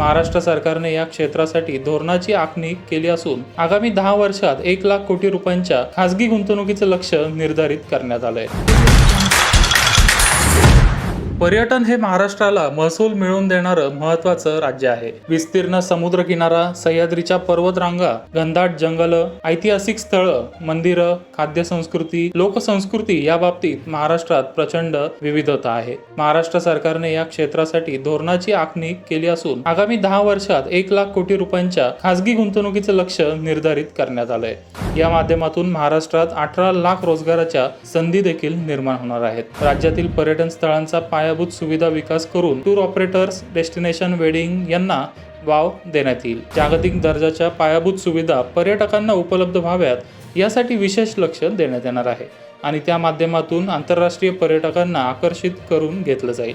महाराष्ट्र सरकारने या क्षेत्रासाठी धोरणाची आखणी केली असून आगामी दहा वर्षात एक लाख कोटी रुपयांच्या खासगी गुंतवणुकीचं लक्ष निर्धारित करण्यात आलंय. पर्यटन हे महाराष्ट्राला महसूल मिळवून देणारं महत्वाचं राज्य आहे. विस्तीर्ण समुद्र किनारा सह्याद्रीच्या पर्वतरांगा घनदाट जंगल ऐतिहासिक स्थळं मंदिरं खाद्य संस्कृती लोकसंस्कृती या बाबतीत महाराष्ट्रात प्रचंड विविधता आहे. महाराष्ट्र सरकारने या क्षेत्रासाठी धोरणाची आखणी केली असून आगामी दहा वर्षात एक लाख कोटी रुपयांच्या खासगी गुंतवणुकीचं लक्ष निर्धारित करण्यात आलंय. या माध्यमातून महाराष्ट्रात अठरा लाख रोजगाराच्या संधी देखील निर्माण होणार आहेत. राज्यातील पर्यटन स्थळांचा पाया पायाभूत सुविधा विकास करून टूर ऑपरेटर्स डेस्टिनेशन वेडिंग यांना वाव देण्यात येईल. जागतिक दर्जाच्या पायाभूत सुविधा पर्यटकांना उपलब्ध व्हाव्यात यासाठी विशेष लक्ष देण्यात येणार आहे आणि त्या माध्यमातून आंतरराष्ट्रीय पर्यटकांना आकर्षित करून घेतलं जाईल.